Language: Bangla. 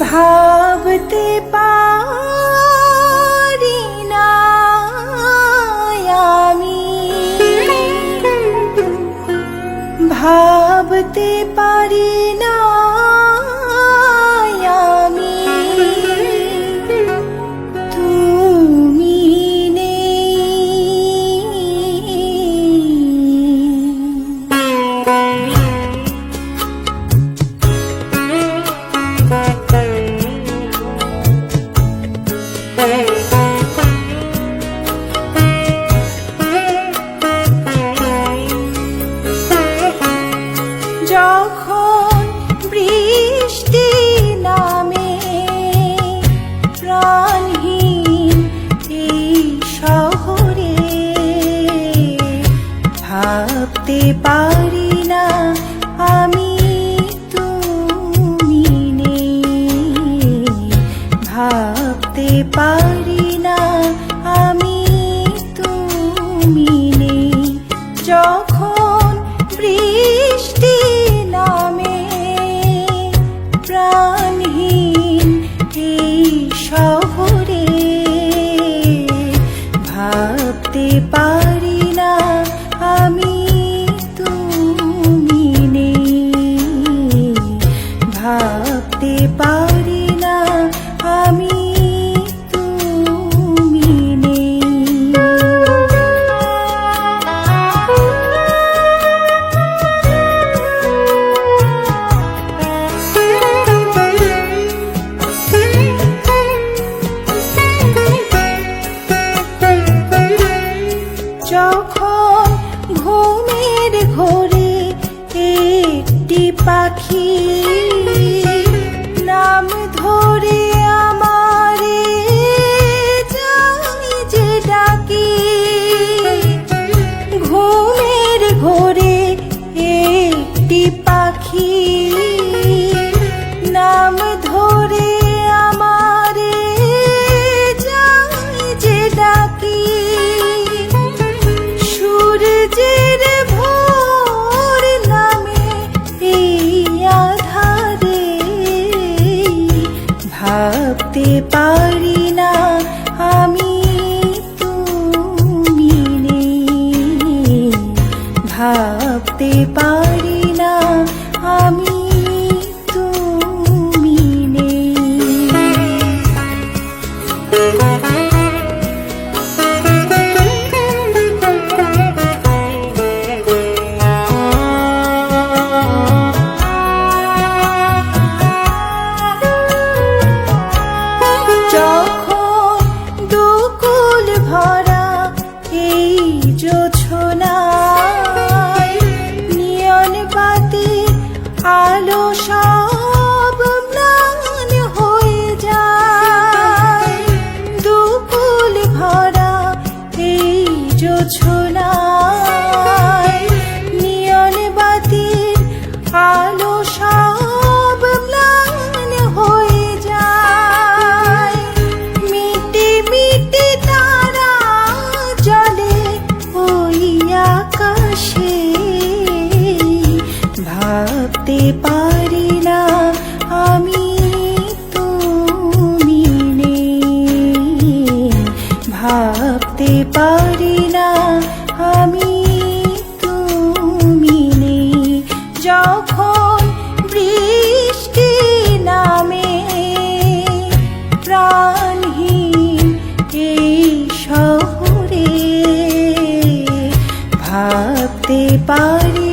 ভাবতে পারি না আমি। ভাবতে পারি 啊 যখন ঘুমের ঘরে একটি পাখি নাম ধরে আমারে যাই যে ডাকি। ঘুমের ঘরে একটি ভাবতে পারি না আমি তুমি নেই। ভাবতে পারি না আমি আলো সব ম্লান হয়ে যায়। মিটি মিটি তারা জলে party.